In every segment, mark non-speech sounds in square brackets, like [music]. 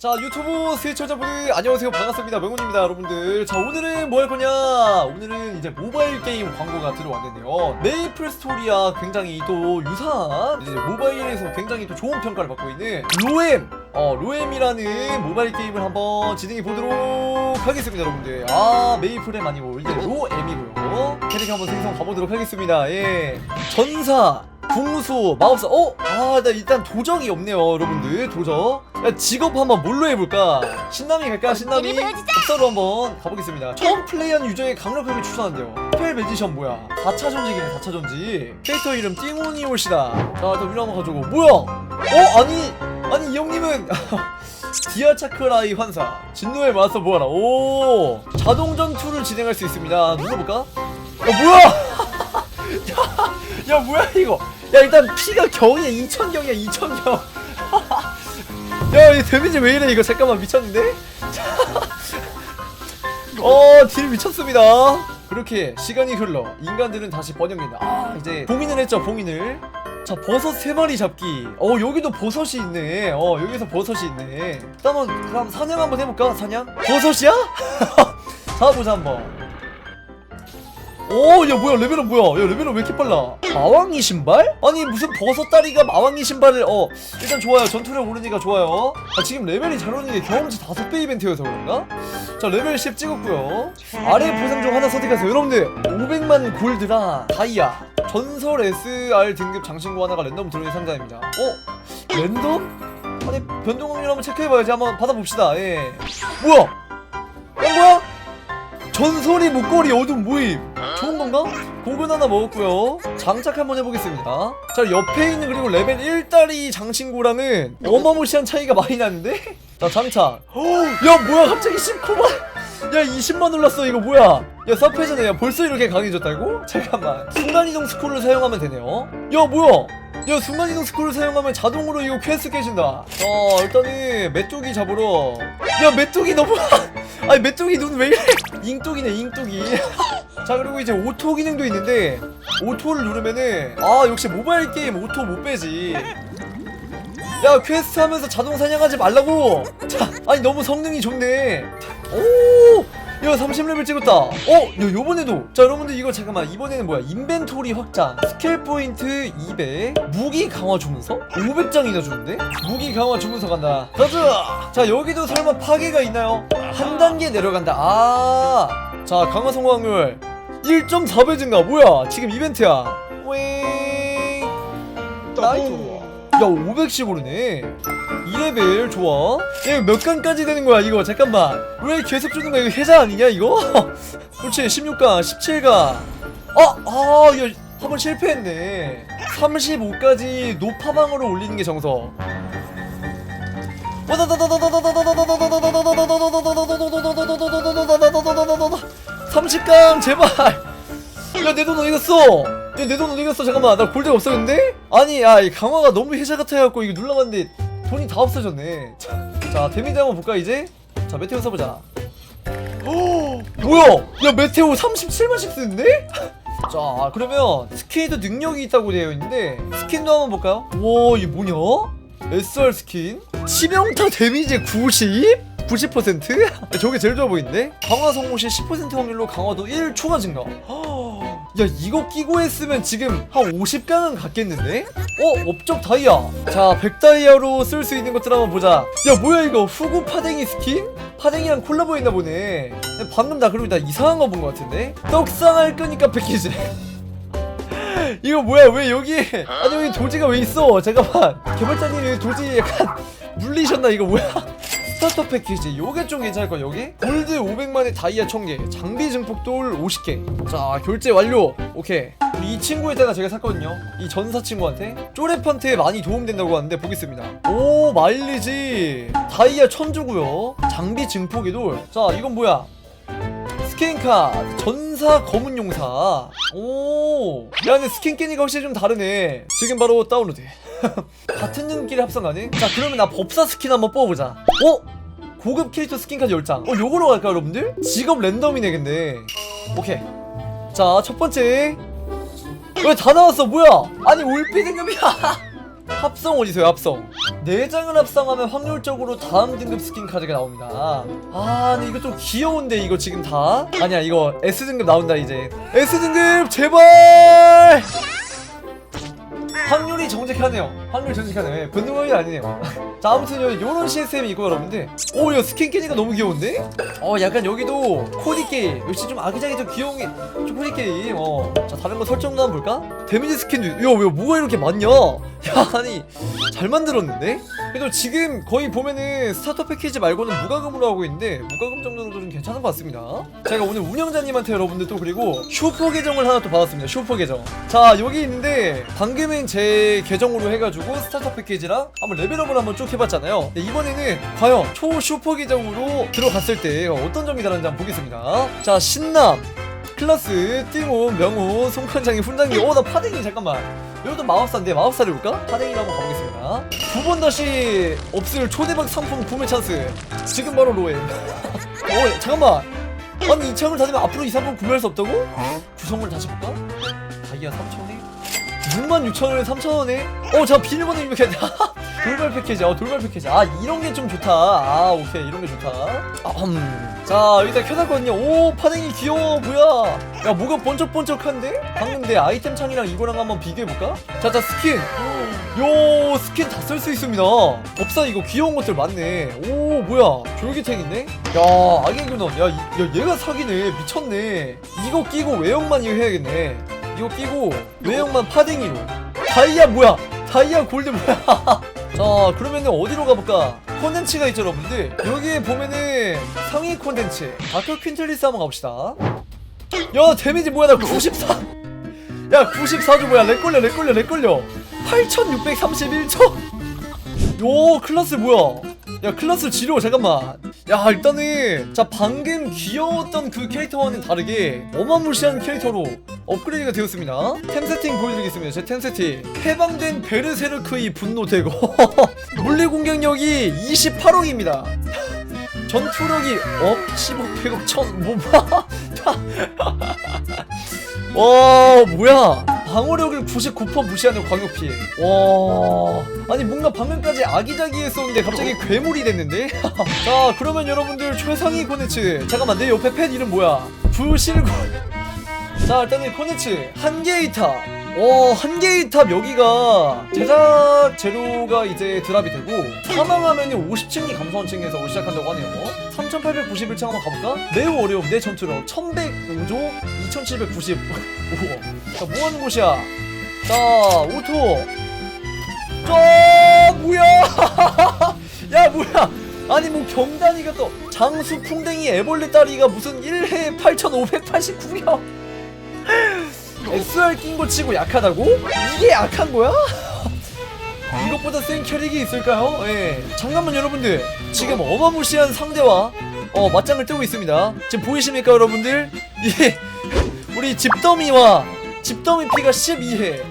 자 유튜브 시청자분들 안녕하세요. 반갑습니다. 명훈입니다 여러분들. 자 오늘은 뭐 할 거냐? 오늘은 이제 모바일 게임 광고가 들어왔는데요. 메이플 스토리와 굉장히 또 유사한 이제 모바일에서 굉장히 또 좋은 평가를 받고 있는 로엠. 어 로엠이라는 모바일 게임을 한번 진행해 보도록 하겠습니다 여러분들. 아 메이플엠 아니고 이제 로엠이고요. 캐릭터 한번 생성 가보도록 하겠습니다. 예. 전사 궁수 마법사 어? 아, 나 일단 도적이 없네요, 여러분들. 도적. 야, 직업 한번 뭘로 해볼까? 신남이 갈까? 신남이? 어디를 보여주자! 특사로 한번 가보겠습니다. 처음 플레이하는 유저에 강력하게 추천한대요. 스펠 매지션 뭐야? 4차 전직이네, 4차 전직. 캐릭터 이름 띵훈이 올시다. 자, 또 위로 한번 가지고. 뭐야? 어? 아니, 아니, 이 형님은. [laughs] 디아 차크라이 환사 진노의 마스터 뭐하라 오 자동 전투를 진행할 수 있습니다 눌러볼까? 야 뭐야 [laughs] 야, 야 뭐야 이거 야 일단 피가 경이야 2000경이야 2000경. 야이 데미지 왜 이래 이거 잠깐만 미쳤는데? [laughs] 어딜 미쳤습니다. 그렇게 시간이 흘러 인간들은 다시 번영된다. 아 이제 봉인을 했죠 봉인을. 자 버섯 세 마리 잡기. 어 여기도 버섯이 있네. 어 여기서 버섯이 있네. 일단은 그럼 사냥 한번 해볼까 사냥? 버섯이야? [laughs] 잡아보자 한번 오, 야 뭐야 레벨은 뭐야? 야 레벨은 왜 이렇게 빨라? 마왕이 신발? 아니 무슨 버섯다리가 마왕이 신발을 어 일단 좋아요 전투력 오르니까 좋아요 아 지금 레벨이 잘 오르는 게 경험치 5배 이벤트여서 그런가? 자 레벨 10 찍었고요 아래 보상 중 하나 선택하세요 여러분들 500만 골드라 다이아 전설 SR 등급 장신구 하나가 랜덤 들어있는 상자입니다 어? 랜덤? 아니 변동 확률 한번 체크해봐야지 한번 받아봅시다 예 뭐야? 어 뭐야? 전설이 목걸이 어둠 모임 건가? 고근 하나 먹었고요. 장착 한번 해보겠습니다. 자 옆에 있는 그리고 레벨 1다리 장신구랑은 어마무시한 차이가 많이 나는데? 자 장착. 헉, [gasps] 야 뭐야 갑자기 19만 야 20만 올랐어 이거 뭐야? 야 서페이전에 야 벌써 이렇게 강해졌다고? 잠깐만. 순간이동 스크롤을 사용하면 되네요. 야 뭐야 야 순간이동 스크롤을 사용하면 자동으로 이거 퀘스트 깨진다. 자 일단은 메뚜기 잡으러. 야 메뚜기 너무 [laughs] 아니 메뚜기 눈 왜 이래? 잉뚜기네 잉뚜기. [laughs] 자 그리고 이제 오토 기능도 있는데 오토를 누르면은 아 역시 모바일 게임 오토 못 빼지. 야 퀘스트 하면서 자동 사냥하지 말라고. 자 아니 너무 성능이 좋네. 오 야 30레벨 찍었다. 어? 야 요번에도. 자 여러분들 이거 잠깐만. 이번에는 뭐야? 인벤토리 확장. 스킬 포인트 200 무기 강화 주문서? 500장이나 주는데? 무기 강화 주문서 간다. 가자! 자 여기도 설마 파괴가 있나요? 한 단계 내려간다. 아자 강화 성공 확률 1.4배 증가. 뭐야? 지금 이벤트야. 웨이 나이스 야 500씩 오르네 2레벨 좋아 얘몇 강까지 되는 거야 이거 잠깐만 왜 계속 주는 거야 이거 해자 아니냐 이거? 그렇지 16강 17강 아! 아! 야 한번 실패했네 35까지 노파방으로 올리는 게 정석 30강 제발 야 내 돈 어디 갔어 야 내 돈 어디 갔어 잠깐만 나 골드가 없어졌는데? 아니 야이 강화가 너무 해자 같아갖고 이거 눌러봤는데 돈이 다 없어졌네 자, 자 데미지 한번 볼까 이제? 자 메테오 써보자 어, 뭐야 야 메테오 37만씩 쓰는데? [laughs] 자 그러면 스킨에도 능력이 있다고 되어 있는데 스킨도 한번 볼까요? 와 이게 뭐냐? SR 스킨 치명타 데미지 90? 90%? 저게 제일 좋아 보이는데? 강화 성공 시 10% 확률로 강화도 1초가 증가 야 이거 끼고 했으면 지금 한 50강은 갔겠는데? 어? 업적 다이아. 자 100다이아로 쓸 수 있는 것들 한번 보자. 야 뭐야 이거? 후구 파댕이 스킨? 파댕이랑 콜라보 했나 보네. 방금 나 그리고 나 이상한 거 본 것 같은데? 떡상할 거니까 패키지. [laughs] 이거 뭐야 왜 여기? 아니 여기 도지가 왜 있어? 잠깐만. 개발자님 여기 도지 약간 물리셨나? 이거 뭐야 스타터 패키지 요게 좀 괜찮을 거야 여기? 골드 500만에 다이아 1000개 장비 증폭 돌 50개. 자 결제 완료. 오케이. 이 친구 일단 제가 샀거든요. 이 전사 친구한테 쪼랩한테 많이 도움된다고 하는데 보겠습니다. 오 마일리지. 다이아 1000주고요. 장비 증폭의 돌자 이건 뭐야? 스킨 카드. 전사 검은 용사. 오. 야, 근데 스킨 깨니까 확실히 좀 다르네. 지금 바로 다운로드 [laughs] 같은 눈길에 합성 가능? 자 그러면 나 법사 스킨 한번 뽑아보자. 어? 고급 캐릭터 스킨 카드 10장. 어 요거로 갈까요 여러분들? 직업 랜덤이네 근데. 오케이. 자 첫 번째. 왜 다 나왔어? 뭐야? 아니 올피 등급이야. [laughs] 합성 어디서요 합성? 4장을 합성하면 확률적으로 다음 등급 스킨 카드가 나옵니다. 아 근데 이거 좀 귀여운데 이거 지금 다? 아니야 이거 S등급 나온다 이제. S등급 제발 확률이 정직하네요. 확률 정직하네요. 예, 분노형이 아니네요. 자 아무튼 요, 요런 시스템이 있고 여러분들. 오 이거 스킨 깨니까 너무 귀여운데? 어 약간 여기도 코디 게임. 역시 좀 아기자기 좀 귀여운 게 좀 코디 게임. 어자 다른 거 설정도 한번 볼까? 데미지 스킨도 야왜 뭐가 이렇게 많냐? 야 아니 잘 만들었는데? 그래도 지금 거의 보면은 스타터 패키지 말고는 무과금으로 하고 있는데 무과금 정도는 좀 괜찮은 것 같습니다. 제가 오늘 운영자님한테 여러분들 또 그리고 슈퍼 계정을 하나 또 받았습니다. 슈퍼 계정. 자 여기 있는데 방금은 제 계정으로 해가지고 스타터 패키지랑 한번 레벨업을 한번 쭉 해봤잖아요. 근데 이번에는 과연 초 슈퍼 계정으로 들어갔을 때 어떤 점이 다른지 한번 보겠습니다. 자 신남 클라스, 띵호, 명호, 송판장이, 훈장이 어나 파댕이 잠깐만. 이것도 마법사인데 마법사를 볼까? 파댕이로 한번 가보겠습니다. 두 번 다시 없을 초대박 상품 구매 찬스. 지금 바로 로에. [laughs] 어 잠깐만. 아니 이 창을 닫으면 앞으로 이 상품 구매할 수 없다고? 구성물 다시 볼까? 다이아 3천원에? 66,000원에 3,000원에? 어 잠깐 비밀번호 입력했다 [laughs] 돌발 패키지 어 돌발 패키지. 아 이런 게 좀 좋다. 아 오케이 이런 게 좋다. 아, 음. 자 여기다 켜놨거든요 오 파댕이 귀여워 뭐야? 야 뭐가 번쩍번쩍한데? 방금 내 아이템 창이랑 이거랑 한번 비교해볼까? 자자 스킨. 요 스킨 다 쓸 수 있습니다. 법사 이거 귀여운 것들 많네. 오 뭐야? 졸기탱인데? 야 악의균원. 야, 이- 야 얘가 사기네. 미쳤네. 이거 끼고 외형만 이거 해야겠네. 이거 끼고 외형만 파댕이로. 다이아 뭐야? 다이아 골드 뭐야 [laughs] 자 그러면은 어디로 가볼까? 콘텐츠가 있죠 여러분들? 여기에 보면은 상위 콘텐츠. 다크 퀸틀리스 한번 가봅시다. 야 데미지 뭐야? 나 94. 야 94조 뭐야? 렉 걸려 렉 걸려 렉 걸려. 8631초. 요 클라스 뭐야? 야 클라스 지려 잠깐만 야 일단은 자 방금 귀여웠던 그 캐릭터와는 다르게 어마무시한 캐릭터로 업그레이드가 되었습니다. 템 세팅 보여드리겠습니다. 제 템 세팅. 해방된 베르세르크의 분노 대거. [laughs] 물리 공격력이 28억입니다. [laughs] 전투력이 업 10억 100억 1000 뭐봐 와 뭐야 방어력을 99% 무시하는 광역 피해 와. 아니 뭔가 방금까지 아기자기했었는데 갑자기 괴물이 됐는데? [laughs] 자 그러면 여러분들 최상위 콘텐츠. 잠깐만 내 옆에 팬 이름 뭐야? 부실고. [laughs] 자 일단은 콘텐츠. 한개의 탑 어, 한개의 탑 여기가 제작 재료가 이제 드랍이 되고 사망하면 50층이 감소원층에서 시작한다고 하네요. 3891층 한번 가볼까? 매우 어려움 내 전투력. 1105조 2795자 뭐하는 곳이야? 자 오토. 저 뭐야? [laughs] 야 뭐야? 아니 뭐 경단이가 또 장수 풍뎅이 애벌레 다리가 무슨 1회 8589명 SR 낀 거 치고 약하다고? 이게 약한 거야? [laughs] 이것보다 센 캐릭이 있을까요? 예. 잠깐만 여러분들 지금 어마무시한 상대와 어 맞짱을 뜨고 있습니다 지금 보이십니까 여러분들? [laughs] 예 우리 집더미와 집더미 피가 12회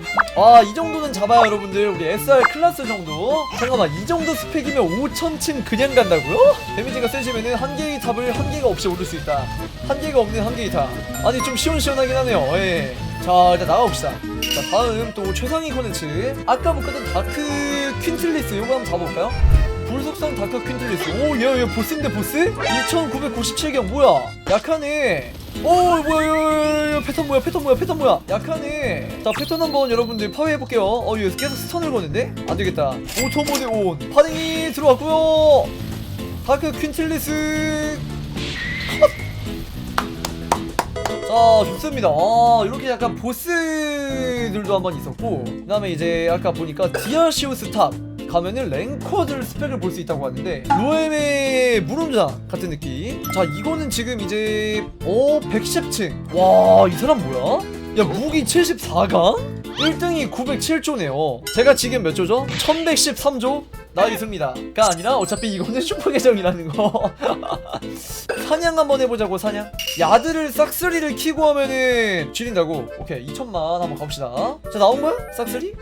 아 이 정도는 잡아요 여러분들. 우리 SR 클라스 정도. 잠깐만 이 정도 스펙이면 5000층 그냥 간다고요? 데미지가 세지면은 한 개의 탑을 한 개가 없이 오를 수 있다. 한 개가 없는 한 개의 탑. 아니 좀 시원시원하긴 하네요. 예. 자 일단 나가봅시다. 자 다음 또 최상위 콘텐츠. 아까 못 갔던 다크 퀸틀리스 요거 한번 잡아볼까요? 불속성 다크 퀸틀리스 오얘얘 보스인데 보스? 2997경 뭐야? 약하네. 오 뭐야 야, 야, 야, 패턴 뭐야 패턴 뭐야 패턴 뭐야? 약하네. 자 패턴 한번 여러분들 파괴해볼게요. 어얘 계속 스턴을 거는데? 안되겠다. 오토 모드 온. 파딩이 들어왔고요. 다크 퀸틀리스. 자 좋습니다. 아 이렇게 약간 보스들도 한번 있었고 그 다음에 이제 아까 보니까 디아시오스 탑 가면은 랭커들 스펙을 볼 수 있다고 하는데 로엠의 물음장 같은 느낌 자 이거는 지금 이제 어 110층 와 이 사람 뭐야? 야 무기 74강? 1등이 907조네요 제가 지금 몇 조죠? 1113조? 나이스입니다 가 아니라 어차피 이거는 슈퍼 계정이라는 거 [laughs] 사냥 한번 해보자고 사냥 야드를 싹쓸이를 키고 하면은 줄인다고 오케이 2천만 한번 가봅시다 자 나온 거야? 싹쓸이?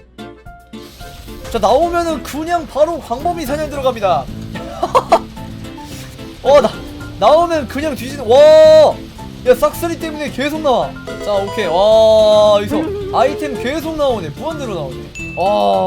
자 나오면은 그냥 바로 광범위 사냥 들어갑니다. [laughs] 어 나 나오면 그냥 뒤지는 와야 싹쓸이 때문에 계속 나와. 자 오케이. 와 여기서 아이템 계속 나오네. 무한대로 나오네. 아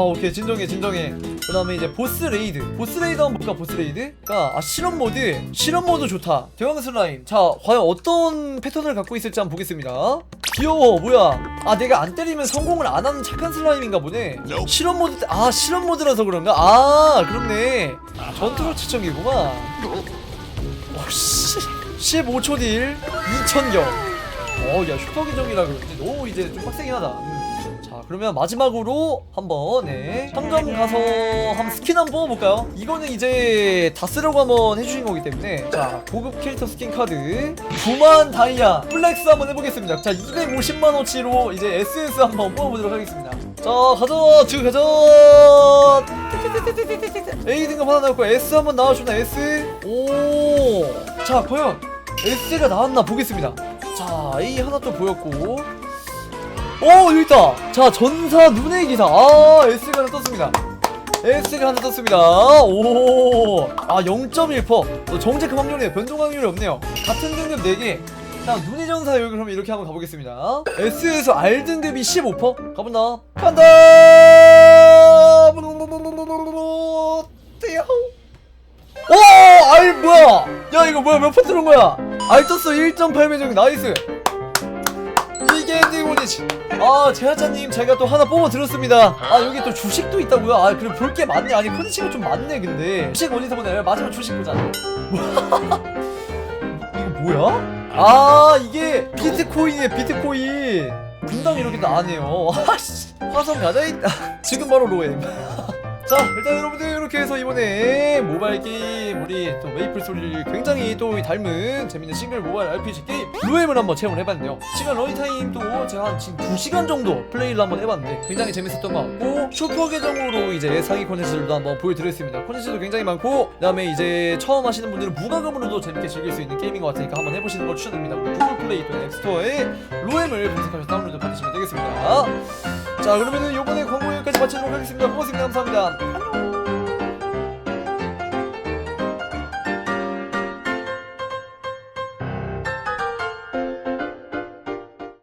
오케이. 진정해 진정해 그 다음에 이제 보스 레이드. 보스 레이드 한번 볼까 보스 레이드가 아 실험 모드. 실험 모드 좋다. 대왕 슬라임 자 과연 어떤 패턴을 갖고 있을지 한번 보겠습니다. 귀여워 뭐야? 아 내가 안 때리면 성공을 안 하는 착한 슬라임인가 보네. 실험 모드 때- 아 실험 모드라서 그런가? 아 그렇네. 전투력 측정기구만. 어씨. 15초 딜 2000경 어야 슈퍼 계정이라 그런지. 너무 이제 좀 빡세긴 하다. 음. 자 그러면 마지막으로 한번 네 상점 가서 한번 스킨 한번 뽑아볼까요? 이거는 이제 다 쓰려고 한번 해주신 거기 때문에. 자 고급 캐릭터 스킨 카드. 9만 다이아 플렉스 한번 해보겠습니다. 자 250만원치로 이제 SS 한번 뽑아보도록 하겠습니다. 자 가자 지금 가자 A 등급 하나 나왔고 S 한번 나와주나 S. 오자 과연 S가 나왔나 보겠습니다. 자 A 하나 또 보였고 오 여기 있다. 자 전사 눈의 기사. 아 S가 하나 떴습니다. S가 하나 떴습니다. 오아 0.1% 정제크 확률이 변동 확률이 없네요. 같은 등급 4개. 자 눈의 전사 여기 그럼 이렇게 한번 가보겠습니다. S에서 R 등급이 15% 가본다. 간다! 오! 알 뭐야? 야 이거 뭐야? 몇퍼 뜨는 거야? 알 떴어. 1.8 매정 나이스 엔딩이지 아 제하자님 제가 또 하나 뽑아 들었습니다. 아 여기 또 주식도 있다고요? 아 그래 볼 게 많네. 아니 컨텐츠가 좀 많네 근데. 주식 어디서 보나요? 마지막 주식 보자. [laughs] 이거 뭐야? 아 이게 비트코인이에요 비트코인. 분당 이렇게 나네요. [laughs] 아씨. 화성 가자 지금 바로 로엠 자 일단 여러분들 이렇게 해서 이번에 모바일 게임 우리 또 메이플 소리를 굉장히 또 닮은 재밌는 싱글 모바일 RPG 게임 루엠을 한번 체험을 해봤는데요. 시간 러닝타임도 제가 한 지금 2시간 정도 플레이를 한번 해봤는데 굉장히 재밌었던 것 같고 슈퍼 계정으로 이제 사기 콘텐츠들도 한번 보여드렸습니다. 콘텐츠도 굉장히 많고 그 다음에 이제 처음 하시는 분들은 무과금으로도 재밌게 즐길 수 있는 게임인 것 같으니까 한번 해보시는 걸 추천드립니다. 구글 플레이 또는 앱스토어에 루엠을 검색하셔서 다운로드 받으시면 되겠습니다 자 그러면은 요번에 광고 여기까지 마치도록 하겠습니다. 고맙습니다. 감사합니다. 안녕